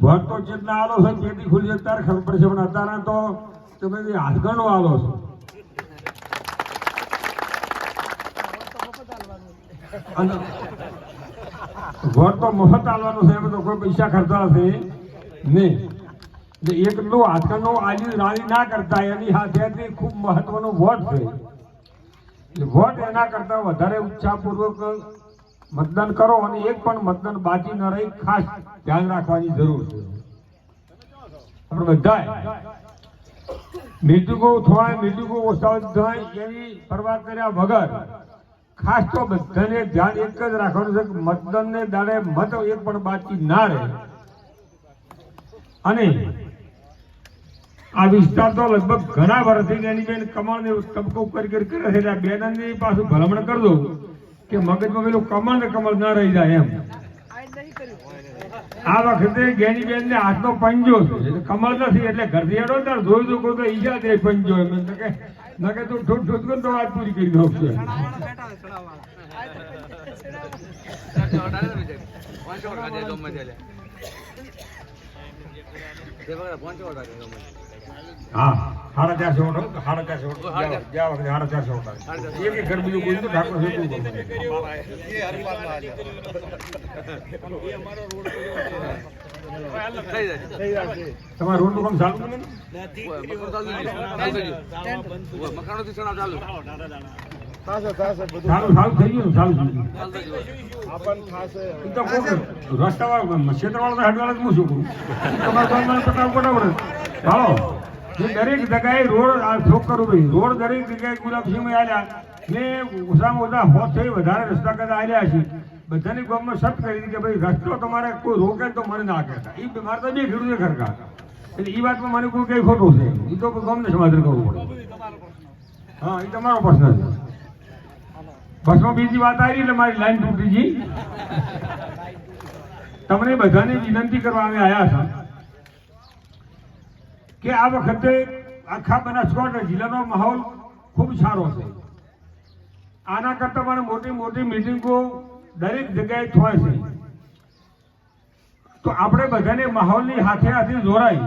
ભોટ તો જેટલા આલો છે પેટી ખુલી છે ત્યારે ખબર પડશે પણ અત્યારે તો તમે હાથગણો આલો છો. ઘર તો મફત આલવાનું છે તો કોઈ પૈસા ખર્ચા હશે નહીં એકલું હાથકણનો આજી રાણી ના કરતા, એની સાથે ખૂબ મહત્વનો વોટ છે. વોટ એના કરતા વધારે ઉત્સાહપૂર્વક મતદાન કરો અને એક પણ મતદાન બાકી ન રહી, ખાસ ધ્યાન રાખવાની જરૂર છે. આપણે બધાએ મૃત્યુકો થોડા મૃત્યુકો ઓછા થાય એવી પરવા કર્યા વગર ખાસ તો બધાને ધ્યાન એક જ રાખવાનું છે કે મતદાનને દાડે મત એક પણ બાકી ના રહે. અને આ વિસ્તાર તો લગભગ ઘણા વર્ષથી એની બેન કમળને તબકો કરી કરી કરે બેનની પાછું ભલામણ કરી દઉં કે મગજમાં પેલું કમળ ને કમળ ના રહી જાય એમ. આ વખતે ગેની બેન ને હાથનો પંજો એટલે કમળ નથી, એટલે ઘરથી હેડો જોઈ કોઈ તો ઈજા દે પંજો એમ. કે ન કે તું ઠૂટ ઠૂટ કર તો વાત પૂરી કરી દઉં છું હા. સાડા ચારસો ઓટો સાડા ચારસો ઓટો. ગયા વખતે સાડા ચારસો ઓટો. એક એક ઘર બીજું કોઈ તો ઠાકોર શું તમારા રોડનું? કામ ચાલુ મકાનો થી ચાલુ સારું સારું થઈ ગયું સારું થઈ ગયું. તો કોક રસ્તાવાળા ક્ષેત્રવાળા હેડવાળા જ હું શું કરું? તમારે હાલો. દરેક જગ્યાએ રોડ, આ શોખ કરું ભાઈ? રોડ દરેક જગ્યાએ ગુલાબસિંહ આવ્યા ને ઓછામાં ઓછા હોત થઈ વધારે રસ્તા કરતા આવ્યા છે બધાની ગામમાં સત કરી દીધી કે ભાઈ, રસ્તો તમારે કોઈ રોકે તો મને ના કહેતા. એ મારે તો બે ખેડૂતે ખરકા એટલે એ વાતમાં મને કોઈ કઈ ખોટું છે એ તો ગામને સમાધાન કરવું પડે. હા એ તમારો પ્રશ્ન છે. બસમાં બીજી વાત આવી એટલે મારી લાઈન તૂટી ગઈ. તમને બધાને વિનંતી કરવા અમે આવ્યા છે કે આ વખતે આખા બનાસકાંઠા જિલ્લાનો માહોલ ખૂબ સારો છે. આના કરતાં પણ મોટી મોટી મિટિંગો દરેક જગ્યાએ થાય છે. તો આપણે બધાને માહોલની હાથે હાથે જોડાઈ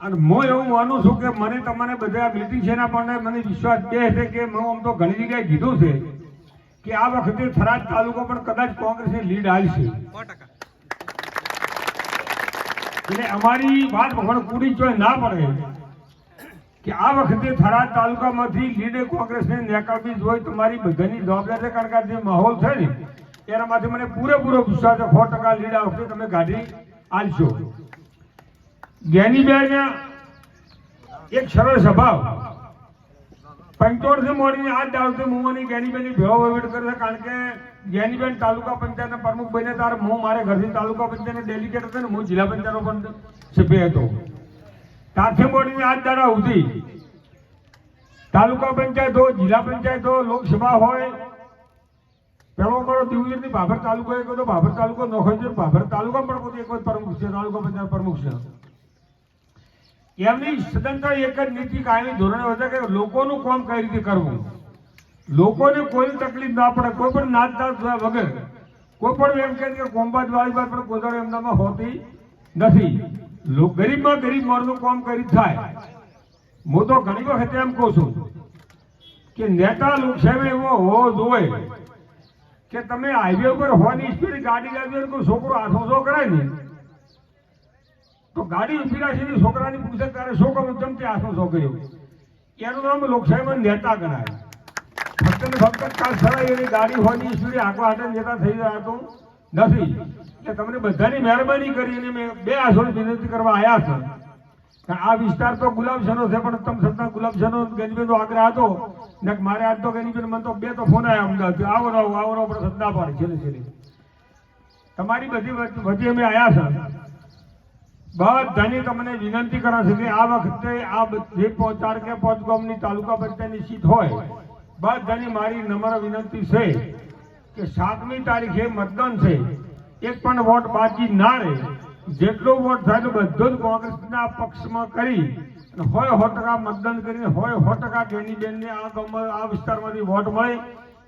અને હું એવું માનું છું કે મને તમારે બધા મીટિંગ છે એના પણ મને વિશ્વાસ બે છે કે હું આમ તો ઘણી જગ્યાએ કીધું છે કે આ વખતે થરાદ તાલુકો પણ કદાચ કોંગ્રેસની લીડ આવશે એટલે અમારી વાત પણ પૂરી ચોય ના પડે કે આ વખતે થરાદ તાલુકામાંથી લીડે કોંગ્રેસને નેકાળવી જોઈ તમારી બધાની જવાબદારી કારણ કે જે માહોલ છે ને, એનામાંથી મને પૂરેપૂરો વિશ્વાસ છે. સો ટકા લીડ આ વખતે તમે ગાડી આલશો. જ્ઞાનીબેન એક સરળ સ્વભાવ પંચોતેર મોડી આજ દાવથી મુવાની જ્ઞાનીબેનની ભેળો વહીવટ કરે છે કારણ કે જ્ઞાનીબેન તાલુકા પંચાયતના પ્રમુખ બને ત્યારે હું મારે ઘરથી તાલુકા પંચાયતનો ડેલિગેટ હતો ને હું જિલ્લા પંચાયતનો પણ સભ્ય હતો. સાથે મોડીને આજ દાડા સુધી તાલુકા પંચાયત હોય, જિલ્લા પંચાયત હોય, લોકસભા હોય, પેલો મારો દિવસની ભાભર તાલુકો એક હતો, ભાભર તાલુકો નોખો છે, ભાભર તાલુકા પણ પોતે એક જ પ્રમુખ છે, તાલુકા પંચાયત પ્રમુખ છે. એમની સ્વતંત્ર એક જ નીતિ કાયમી ધોરણે હતા કે લોકોનું કામ કઈ રીતે કરવું? લોકોને કોઈ તકલીફ ના પડે, કોઈ પણ નાચ થયા વગર, કોઈ પણ એમ કે કોમ્બાજ વાળી વાત પણ કોઈ દાડો એમનામાં હોતી નથી. ગરીબમાં ગરીબ મારનું કામ કરી થાય? હું તો ઘણી વખત એમ કહું છું કે નેતા લોકસાહેબ એવો હોવો જોઈએ કે તમે હાઈવે ઉપર હોવાની સ્પીડ ગાડી લાવી કોઈ છોકરો હાથો કરાય ને તો ગાડી પીરાશીની છોકરાની પૂછે ત્યારે શું કરું તેમ તે આસો શો કર્યો એનું નામ લોકશાહીમાં નેતા ગણાય. ફક્ત ને ફક્ત કાલ સરાય એની ગાડી હોવાની સુધી આખો હાથે નેતા થઈ જતો નથી. એટલે તમને બધાની મહેરબાની કરીને મેં બે આસોની વિનંતી કરવા આવ્યા છે. આ વિસ્તાર તો ગુલાબજનો છે, પણ તમ છતાં ગુલાબજનો ગંજબેનનો આગ્રહ હતો. ને મારે આજ તો ગંજબેન મને તો બે તો ફોન આવ્યા અમદાવાદ આવો રહો આવો રહો પણ સત્તા પાડી, છેલ્લે છેલ્લે. તમારી બધી વચ- વચ્ચે અમે આવ્યા છે. બધાની તમને વિનંતી કરા છે કે આ વખતે આ જે ચાર કે પાંચ ગામની તાલુકા પંચાયતની સીટ હોય, બધાની મારી નમ્ર વિનંતી છે કે સાતમી તારીખે મતદાન છે. એક પણ વોટ બાકી ના રહે. જેટલો વોટ થાય તો બધો જ કોંગ્રેસના પક્ષમાં કરી હોય સો ટકા મતદાન કરીને હોય સો ટકા બેનને આ ગામમાં આ વિસ્તારમાંથી વોટ મળે.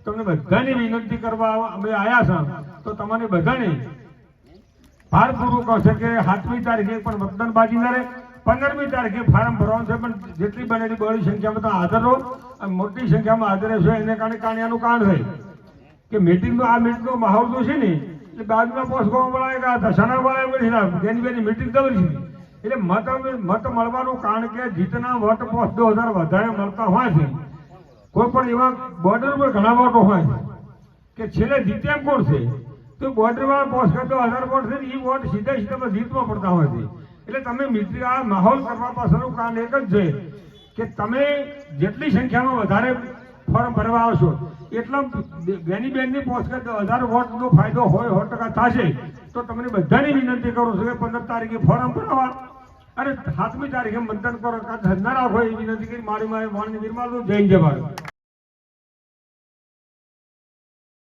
તમને બધાની વિનંતી કરવા અમે આવ્યા છે. તો તમારે બધાને ભારપૂર્વક કહશે કે સાતમી તારીખે પણ મતદાન બાજી ના રહે પંદરમી તારીખે ફાર્મ ભરવાનું છે, પણ જેટલી બનેલી બહોળી સંખ્યામાં તમે હાજર રહો. અને મોટી સંખ્યામાં હાજર રહેશો, એને કારણે કાણિયાનું કારણ થાય. કે મિટિંગનો આ મિટિંગનો માહોલ તો છે ને એટલે બાજુના પોસ્ટકોમાં હતા સણા બોલાય ગઈ છે એની બેની મિટિંગ દવરી છે એટલે મત મત મળવાનું કારણ કે જીતના વોટ પોસ્ટ દો હજાર વધારે મળતા હોય છે. કોઈ પણ એવા બોર્ડર પર ઘણા વોટો હોય છે. કે છેલ્લે જીત્યા કોણ છે? તો બોર્ડર વાળા પોસ્ટ કરતો હજાર વોટ છે એ વોટ સીધા સીધા જીતમાં પડતા હોય છે. એટલે તમે મિત્ર, આ માહોલ કરવા પાછળનું કારણ એક જ છે કે તમે જેટલી સંખ્યામાં વધારે ફોર્મ ભરવા આવશો, એટલા બેની બેનની પોસ્ટ કરતા હજાર વોટનો ફાયદો હોય, સો ટકા થશે, તો તમને બધાની વિનંતી કરું છું કે પંદર તારીખે ફોર્મ ભરવા. અને સાતમી તારીખે મતદાન કરો, કાં ધંધા રાખો એ વિનંતી કરી, મારી મારી વાણી નિર્માણ જય જવાનું